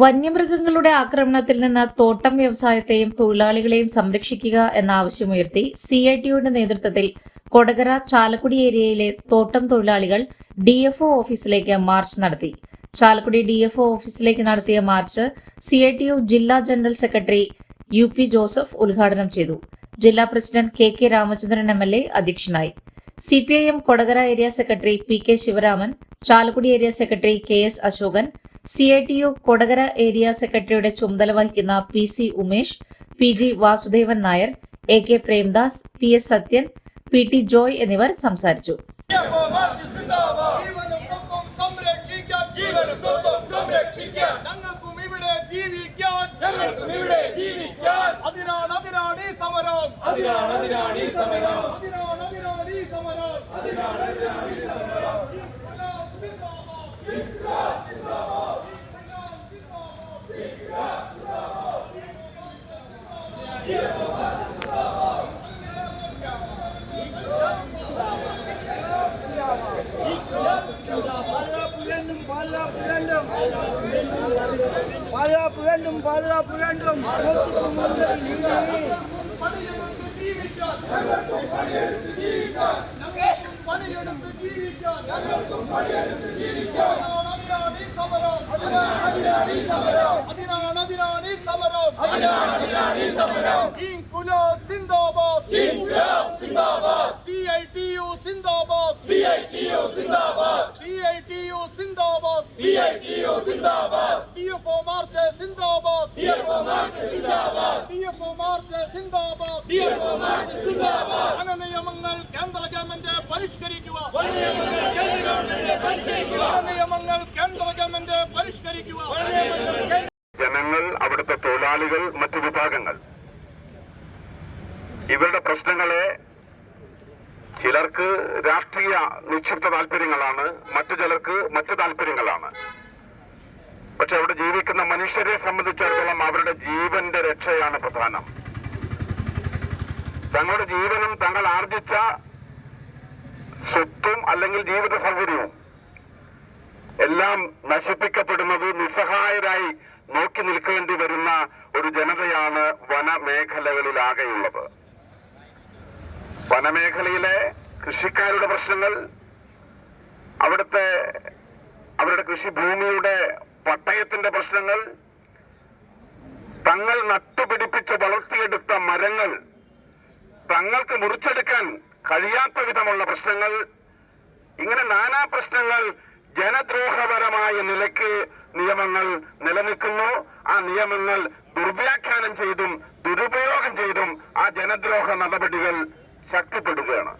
വന്യമൃഗങ്ങളുടെ ആക്രമണത്തിൽ നിന്ന് തോട്ടം വ്യവസായത്തെയും തൊഴിലാളികളെയും സംരക്ഷിക്കുക എന്ന ആവശ്യമുയർത്തി സി ഐ ടിയുടെ നേതൃത്വത്തിൽ കൊടകര ചാലക്കുടി ഏരിയയിലെ തോട്ടം തൊഴിലാളികൾ ഡി എഫ് ഒ ഓഫീസിലേക്ക് മാർച്ച് നടത്തി. ചാലക്കുടി ഡി എഫ് ഒ ഓഫീസിലേക്ക് നടത്തിയ march C I T U ജില്ലാ general secretary U P Joseph ഉദ്ഘാടനം ചെയ്തു. ജില്ലാ president K K Ramachandran M L A അധ്യക്ഷനായി. C P I M Kodakara area secretary P K Sivaraman Chalakudy area secretary K S Asokan C I T U Kodakara area സെക്രട്ടറിയുടെ ചുമതല വഹിക്കുന്ന P C Umesh P G Vasudevan Nair A K Premdas P S Sathyan P T Joy എന്നിവർ സംസാരിച്ചു. ജീവനും வேண்டும் பாதுகாப்பு வேண்டும் CITU சிந்தாபாத் சிஐடியு சிந்தாபாத் சிஐடியு சிந்தாபாத் சிஐடியு சிந்தாபாத் നിയമങ്ങൾ കേന്ദ്ര ഗവൺമെന്റ് പരിഷ്കരിക്കുക. വന കേന്ദ്ര ഗവൺമെന്റ് പരിഷ്കരിക്കുക. ജനങ്ങൾ അവിടുത്തെ തൊഴിലാളികൾ മറ്റു വിഭാഗങ്ങൾ. ഇവരുടെ പ്രശ്നങ്ങളെ ചിലർക്ക് രാഷ്ട്രീയ നിക്ഷിപ്ത താല്പര്യങ്ങളാണ് മറ്റു ചിലർക്ക് മറ്റു താല്പര്യങ്ങളാണ്. പക്ഷെ അവിടെ ജീവിക്കുന്ന മനുഷ്യരെ സംബന്ധിച്ചിടത്തോളം അവരുടെ ജീവന്റെ രക്ഷയാണ് പ്രധാനം. തങ്ങളുടെ ജീവനും തങ്ങൾ ആർജിച്ച സ്വത്തും അല്ലെങ്കിൽ ജീവിത സൗകര്യവും എല്ലാം നശിപ്പിക്കപ്പെടുന്നത് നിസ്സഹായരായി നോക്കി നിൽക്കേണ്ടി വരുന്ന ഒരു ജനതയാണ് വനമേഖലകളിലാകെയുള്ളത്. വനമേഖലയിലെ കൃഷിക്കാരുടെ പ്രശ്നങ്ങൾ അവിടുത്തെ അവരുടെ കൃഷിഭൂമിയുടെ പട്ടയത്തിന്റെ പ്രശ്നങ്ങൾ തങ്ങൾ നട്ടുപിടിപ്പിച്ച് വളർത്തിയെടുത്ത മരങ്ങൾ തങ്ങൾക്ക് മുറിച്ചെടുക്കാൻ കഴിയാത്ത വിധമുള്ള പ്രശ്നങ്ങൾ ഇങ്ങനെ നാനാ പ്രശ്നങ്ങൾ ജനദ്രോഹപരമായ നിലയ്ക്ക് നിയമങ്ങൾ നിലനിൽക്കുന്നു. ആ നിയമങ്ങൾ ദുർവ്യാഖ്യാനം ചെയ്തും ദുരുപയോഗം ചെയ്തും ആ ജനദ്രോഹ നടപടികൾ ശക്തിപ്പെടുകയാണ്.